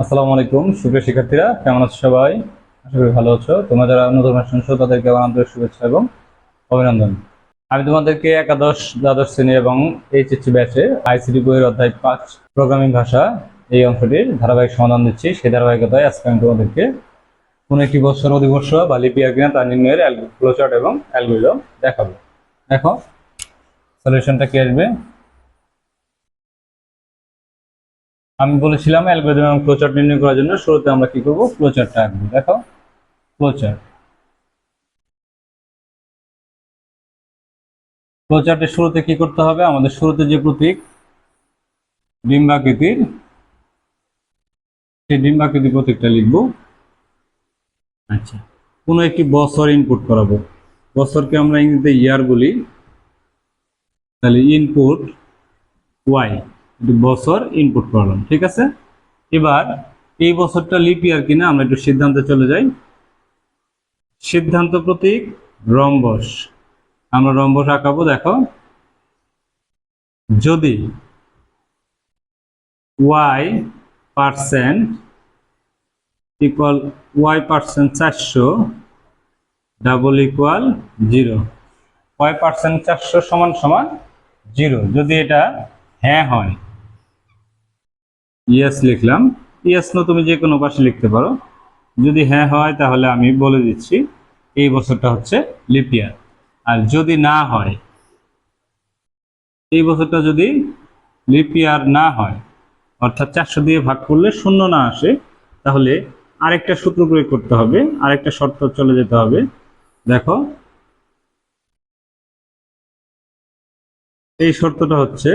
আসসালামু আলাইকুম, সুপ্রিয় শিক্ষার্থীরা, কেমন আছো সবাই? আশা করি ভালো আছো। তোমরা যারা নতুন শুনছো তাদেরকে আমার আন্তরিক শুভেচ্ছা এবং অভিনন্দন। আমি তোমাদেরকে একাদশ, দ্বাদশ শ্রেণি এবং এইচএসসি ব্যাচে আইসিডি বইয়ের অধ্যায় পাঁচ, প্রোগ্রামিং ভাষা, এই অংশটির ধারাবাহিক সমাধান দিচ্ছি। সেই ধারাবাহিকতায় আজকে আমি তোমাদেরকে কোন একটি বছর, অধিবর্ষ বা লিপিয়ার কিনা তা নির্ণয়ের ফ্লোচার্ট এবং অ্যালগোরিদম দেখাবো। দেখো সলিউশনটা কি আসবে? আমি বলেছিলাম অ্যালগোরিদম এবং নির্ণয় করার জন্য শুরুতে আমরা কি করব? ফ্লোচার্টটা আঁকবো। দেখো ফ্লোচার্ট ফ্লোচার্টের শুরুতে কি করতে হবে? আমাদের শুরুতে যে প্রতীক ডিম্বাকৃতির সেই ডিম্বাকৃতির প্রতীকটা লিখব। আচ্ছা কোনো একটি বছর ইনপুট করাবো। বছরকে আমরা ইংরেজিতে ইয়ার বলি, তাহলে ইনপুট ওয়াই বছর ইনপুট করলাম, ঠিক আছে? এবার এই বছরটা লিপ ইয়ার কিনা আমরা একটু সিদ্ধান্তে চলে যাই। সিদ্ধান্ত প্রতীক রম্বস। আমরা রম্বস আঁকাবো, দেখো। যদি y percent equal y percent চারশো double equal zero. Y percent চারশো সমান সমান জিরো? যদি এটা হ্যাঁ হয়। ইয়েস লিখলাম। ইয়েস নো, তুমি যে কোনো পাশে লিখতে পারো। যদি হ্যাঁ হয়, তাহলে আমি বলে দিচ্ছি, এই বছরটা হচ্ছে লিপিয়ার আর যদি না হয়, এই বছরটা যদি লিপিয়ার না হয়, অর্থাৎ চারশো দিয়ে ভাগ করলে শূন্য না আসে, তাহলে আরেকটা সূত্র প্রয়োগ করতে হবে, আরেকটা শর্ত চলে যেতে হবে। দেখো। এই শর্তটা হচ্ছে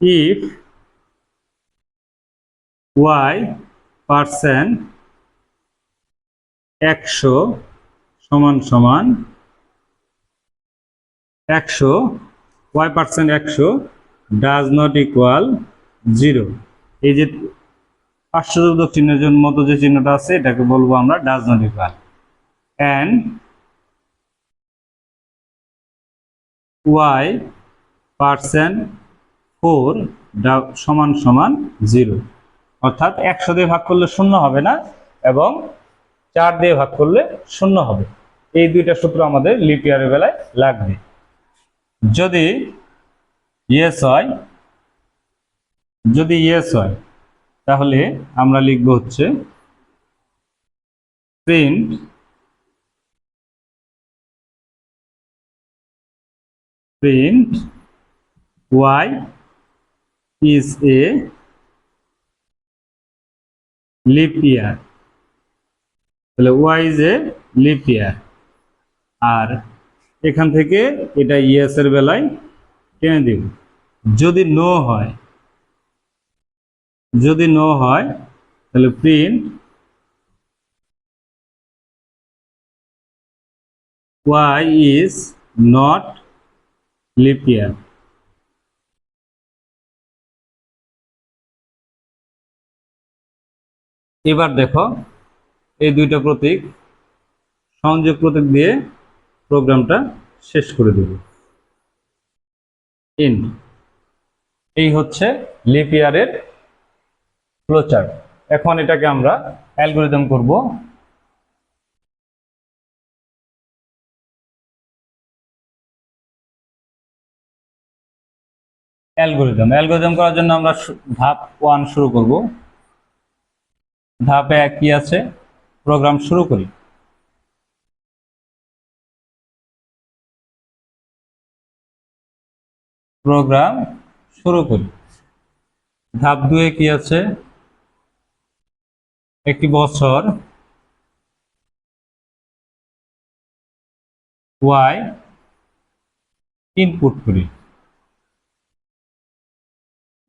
ইফ ওয়াই পার্সেন্ট একশো সমান সমান একশো ওয়াই পার্সেন্ট একশো ডাজ নট ইকুয়াল জিরো এই যে পার্শ্বযোগক চিহ্নের জন্য মতো যে চিহ্নটা আছে, এটাকে বলব আমরা does not equal and y percent four সমান সমান জিরো অর্থাৎ একশো দিয়ে ভাগ করলে শূন্য হবে না, এবং চার দিয়ে ভাগ করলে শূন্য হবে। এই দুইটা সূত্র আমাদের লিপিয়ারের বেলায় লাগবে। যদি ইয়েস হয়, যদি ইয়েস হয়, তাহলে আমরা লিখব হচ্ছে print print y is a leap year. তাহলে y is a leap year. আর এখান থেকে এটা ইয়েস এর বেলায় টেনে দিব। যদি নো হয়, যদি নো হয়, তাহলে print y is not year. এবার দেখো, এই দুইটা প্রতীক, সংযোগ প্রতীক দিয়ে প্রোগ্রামটা শেষ করে দেব। ইন এই হচ্ছে লিপিয়ারের ফ্লোচার্ট এখন এটাকে আমরা অ্যালগোরিদম করব। অ্যালগোরিদম। অ্যালগোরিদম করার জন্য আমরা ধাপ ওয়ান শুরু করব। ধাপে কি আছে? প্রোগ্রাম শুরু করি। প্রোগ্রাম শুরু করি। ধাপ দুয়ে কি আছে? একটি বছর। ওয়াই ইনপুট করি।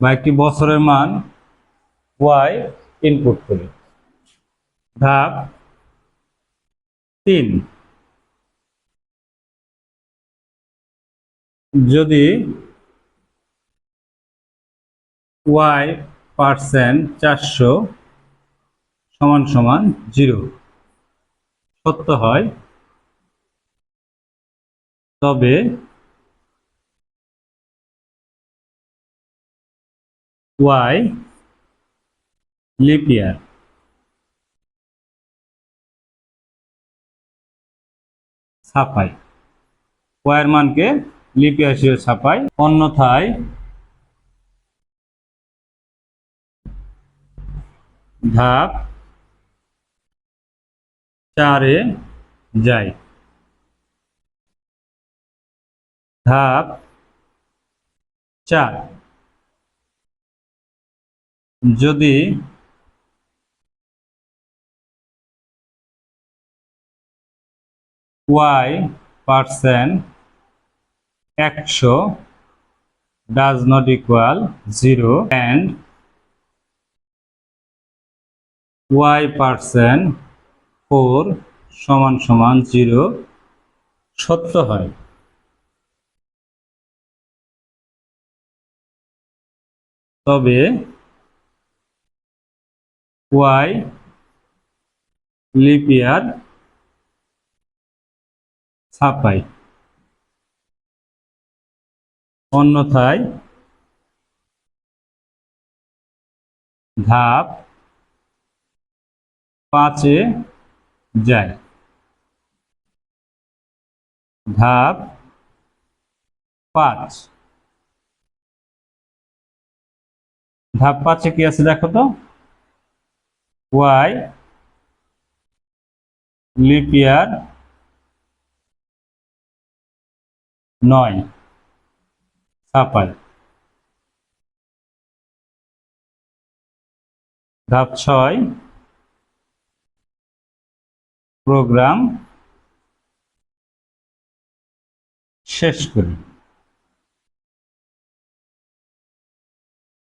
বা একটি বছরের মান ওয়াই ইনপুট করি। ধাপ তিন। যদি ওয়াই পার্সেন্ট চারশো সমান সমান জিরো। সত্য হয়? তবে ওয়াই লিপ ইয়ার ছাপাই। ওয়াইয়ের মানকে লিপ ইয়ার হিসেবে ছাপাই। অন্যথায় ধাপ চারে যাই ধাপ চার। যদি ওয়াই পার্সেন্ট একশো does not equal zero and y percent four সমান সমান জিরো সত্য হয়। তবে ওয়াই লিপিয়ার ছাপাই। অন্যথায় ধাপ পাঁচে যায়। ধাপ পাঁচ। ধাপ পাঁচে কি আছে দেখো তো? ওয়াই লিপিয়ার নয় ছাপাই। ধাপ ছয় প্রোগ্রাম শেষ করি।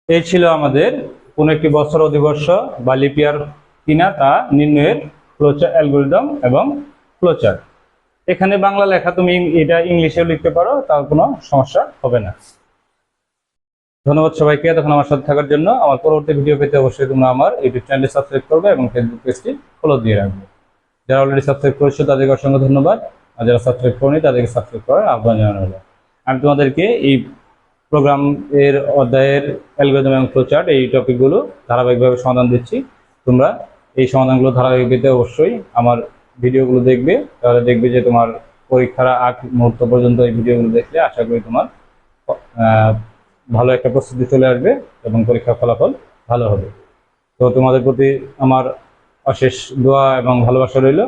এই ছিল আমাদের কোন একটি বছর অধিবর্ষ বা লিপিয়ার কিনা তা নির্ণয়ের ফ্লোচার অ্যালগোরিদম এবং ফ্লোচার এখানে বাংলা লেখা তুমি এটা ইংলিশেও লিখতে পারো, তার কোনো সমস্যা হবে না। ধন্যবাদ সবাইকে তখন আমার সাথে থাকার জন্য। আমার পরবর্তী ভিডিও পেতে অবশ্যই তোমরা আমার ইউটিউব চ্যানেলটি সাবস্ক্রাইব করবে এবং ফেসবুক পেজটি ফলো দিয়ে রাখবে। যারা অলরেডি সাবস্ক্রাইব করেছ, তাদেরকে অসংখ্য ধন্যবাদ। আর যারা সাবস্ক্রাইব করেনি, তাদেরকে সাবস্ক্রাইব করার আহ্বান জানানো হলো। আমি তোমাদেরকে এই প্রোগ্রাম এর অধ্যায়ের অ্যালগোরিদম এবং ফ্লোচার্ট এই টপিকগুলো ধারাবাহিকভাবে সমাধান দিচ্ছি। তোমরা এই সমাধানগুলো ধারাবাহিক পেতে অবশ্যই আমার ভিডিওগুলো দেখবে। তাহলে দেখবে যে তোমার পরীক্ষার আগ মুহূর্ত পর্যন্ত এই ভিডিওগুলো দেখলে আশা করি তোমার ভালো একটা প্রস্তুতি চলে আসবে এবং পরীক্ষার ফলাফল ভালো হবে। তো তোমাদের প্রতি আমার অশেষ দোয়া এবং ভালোবাসা রইল।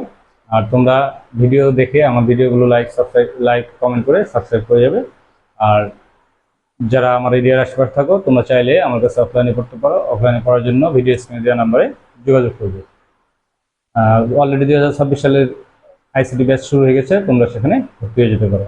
আর তোমরা ভিডিও দেখে আমার ভিডিওগুলো লাইক সাবস্ক্রাইব লাইক কমেন্ট করে সাবস্ক্রাইব করে যাবে। আর যারা আমার এরিয়ার আশেপাশে থাকো, তোমরা চাইলে আমার কাছে অফলাইনে পড়তে পারো। অফলাইনে পড়ার জন্য ভিডিও স্ক্রিনে দেওয়া নাম্বারে যোগাযোগ করবে। অলরেডি দু হাজার ছাব্বিশ সালের আইসিটি ব্যাচ শুরু হয়ে গেছে, তোমরা সেখানে ভর্তি হয়ে যেতে পারো।